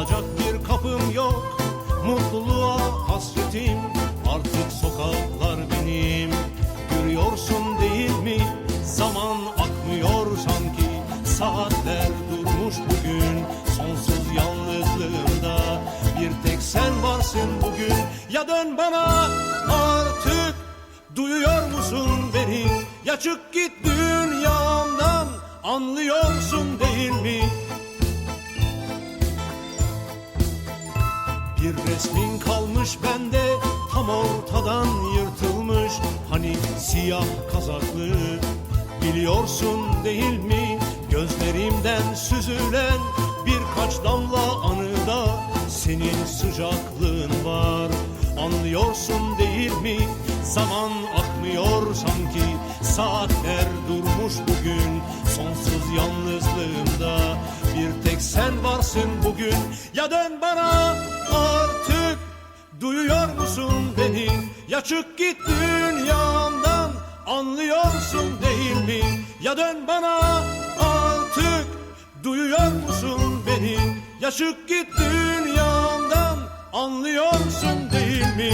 Çalacak bir kapım yok. Mutluluğa hasretim. Artık sokaklar benim. Görüyorsun değil mi? Zaman akmıyor sanki. Saatler durmuş bugün. Sonsuz yalnızlığımda Bir tek sen varsın bugün. Ya dön bana artık. Duyuyor musun beni? Ya çık git dünyamdan. Anlıyorsun değil mi? Bir resmin kalmış bende tam ortadan yırtılmış. Hani siyah kazaklı biliyorsun değil mi? Gözlerimden süzülen birkaç damla anıda Senin sıcaklığın var. Anlıyorsun değil mi? Zaman akmıyor sanki. Saatler durmuş bugün Sonsuz yalnızlığımda tek sen varsın bugün. Ya dön bana artık. Duyuyor musun beni? Ya çık git dünyamdan. Anlıyorsun değil mi? Ya dön bana artık. Duyuyor musun beni? Ya çık git dünyamdan. Anlıyorsun değil mi